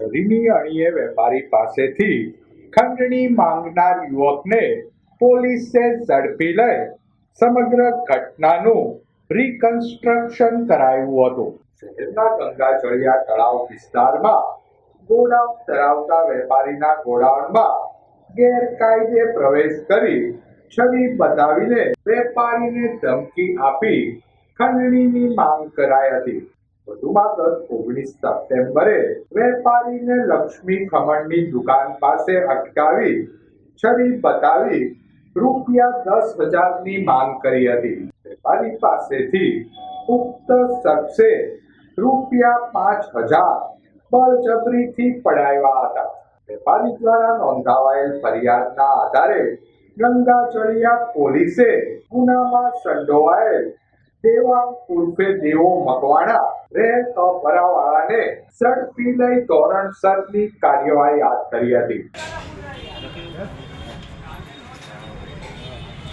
છરીની અણીએ વેપારી પાસેથી ખંડણી માંગનાર યુવકને પોલીસે ઝડપી લઈ સમગ્ર ઘટનાનું રિકન્સ્ટ્રક્શન કરાયું હતું. શહેરના ગંગાજળિયા તળાવ વિસ્તારમાં ગોડાઉન ધરાવતા વેપારીના ગોડાઉનમાં ગેરકાયદે પ્રવેશ કરી છબી બતાવીને વેપારીને ધમકી આપી ખંડણીની માંગ કરાઈ હતી. વધુમાં ગત ઓગણીસ સપ્ટેમ્બરે વેપારીને લક્ષ્મી ખમણની દુકાન પાસે અટકાવી છરી બતાવી રૂપિયા દસ હજારની માંગ કરી હતી. વેપારી પાસેથી ઉક્ત શખ્સે રૂપિયા પાંચ હજાર બળજબરીથી પડાવ્યા હતા. વેપારી દ્વારા નોંધાવાયેલ ફરિયાદના આધારે ગંગાચળિયા પોલીસે ગુનામાં સંડોવાયેલ દેવા ઉર્ફે દેવો મકવાણા રહે કપરાવાળાને ઝડપી લઈ ધોરણસરની કાર્યવાહી હાથ ધરી હતી.